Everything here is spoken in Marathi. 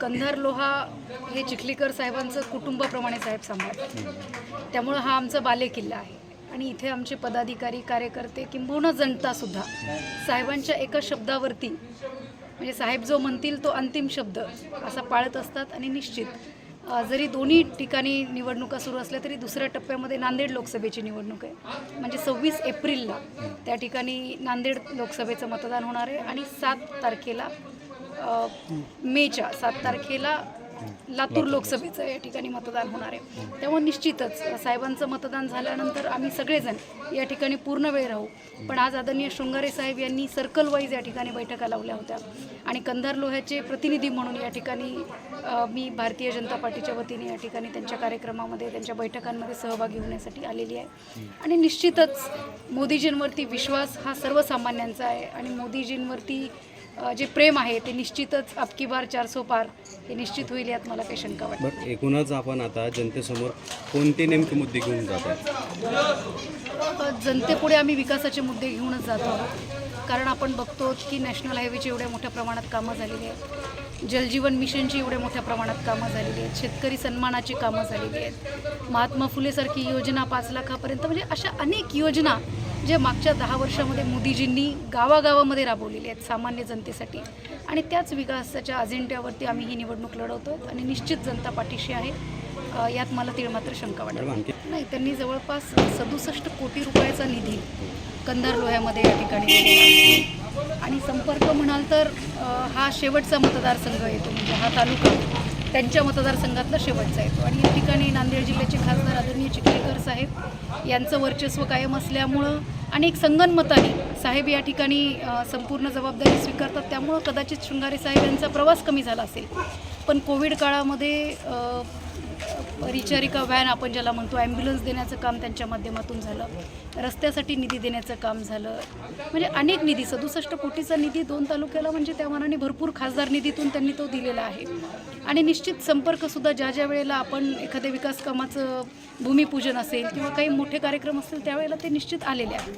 कंधार लोहा हे चिखलीकर साहेबांचं कुटुंबाप्रमाणे साहेब सांभाळतात. त्यामुळं हा आमचा बालेकिल्ला आहे. आणि इथे आमचे पदाधिकारी कार्यकर्ते किंबहुना जनतासुद्धा साहेबांच्या एका शब्दावरती म्हणजे साहेब जो म्हणतील तो अंतिम शब्द असा पाळत असतात आणि निश्चित जरी दोन्ही ठिकाणी निवडणुका सुरू असल्या तरी दुसऱ्या टप्प्यामध्ये नांदेड लोकसभेची निवडणूक आहे. म्हणजे सव्वीस एप्रिलला त्या ठिकाणी नांदेड लोकसभेचं मतदान होणार आहे आणि सात तारखेला मेच्या सात तारखेला लातूर लोकसभेचं या ठिकाणी मतदान होणार आहे. तेव्हा निश्चितच साहेबांचं मतदान झाल्यानंतर आम्ही सगळेजण या ठिकाणी पूर्ण वेळ राहू. पण आज आदरणीय शृंगारे साहेब यांनी सर्कल वाईज या ठिकाणी बैठका लावल्या होत्या. आणि कंधार लोह्याचे प्रतिनिधी म्हणून या ठिकाणी मी भारतीय जनता पार्टीच्या वतीने या ठिकाणी त्यांच्या कार्यक्रमामध्ये त्यांच्या बैठकांमध्ये सहभागी होण्यासाठी आलेली आहे. आणि निश्चितच मोदीजींवरती विश्वास हा सर्वसामान्यांचा आहे. आणि मोदीजींवरती जे प्रेम आहे ते निश्चितच अबकी बार चारसो पार हे निश्चित होईल यात मला काही शंका वाटत एकूणच आपण आता जनतेसमोर कोणते नेमके मुद्दे घेऊन जात आहे जनतेपुढे आम्ही विकासाचे मुद्दे घेऊनच जातो. आहोत कारण आपण बघतो की नॅशनल हायवेची एवढ्या मोठ्या प्रमाणात कामं झालेली आहेत. जलजीवन मिशनची एवढ्या मोठ्या प्रमाणात कामं झालेली आहेत. शेतकरी सन्मानाची कामं झालेली आहेत. महात्मा फुलेसारखी योजना पाच लाखापर्यंत म्हणजे अशा अनेक योजना ज्या मागच्या दहा वर्षामध्ये मोदीजींनी गावागावामध्ये राबवलेली आहेत सामान्य जनतेसाठी. आणि त्याच विकासाच्या अजेंड्यावरती आम्ही ही निवडणूक लढवतो आणि निश्चित जनता पाठीशी आहे. यात मला तीळ मात्र शंका वाटत नाही. त्यांनी जवळपास सदुसष्ट कोटी रुपयाचा निधी कंधार लोह्यामध्ये या ठिकाणी. आणि संपर्क म्हणाल तर हा शेवटचा मतदारसंघ येतो म्हणजे हा तालुका त्यांच्या मतदारसंघातला शेवटचा येतो. आणि या ठिकाणी नांदेड जिल्ह्याचे खासदार आदरणीय चिखलेकर साहेब यांचं वर्चस्व कायम असल्यामुळं आणि एक संगनमताने साहेब या ठिकाणी संपूर्ण जबाबदारी स्वीकारतात. त्यामुळं कदाचित शृंगारे साहेब यांचा प्रवास कमी झाला असेल. पण कोविड काळामध्ये परिचारिका व्हॅन आपण ज्याला म्हणतो ॲम्ब्युलन्स देण्याचं काम त्यांच्या माध्यमातून झालं. रस्त्यासाठी निधी देण्याचं काम झालं. म्हणजे अनेक निधी सदुसष्ट कोटीचा निधी दोन तालुक्याला म्हणजे त्या मानाने भरपूर खासदार निधीतून त्यांनी तो दिलेला आहे. आणि निश्चित संपर्कसुद्धा ज्या ज्या वेळेला आपण एखाद्या विकास कामाचं भूमिपूजन असेल किंवा काही मोठे कार्यक्रम असतील त्यावेळेला ते निश्चित आलेले आहेत.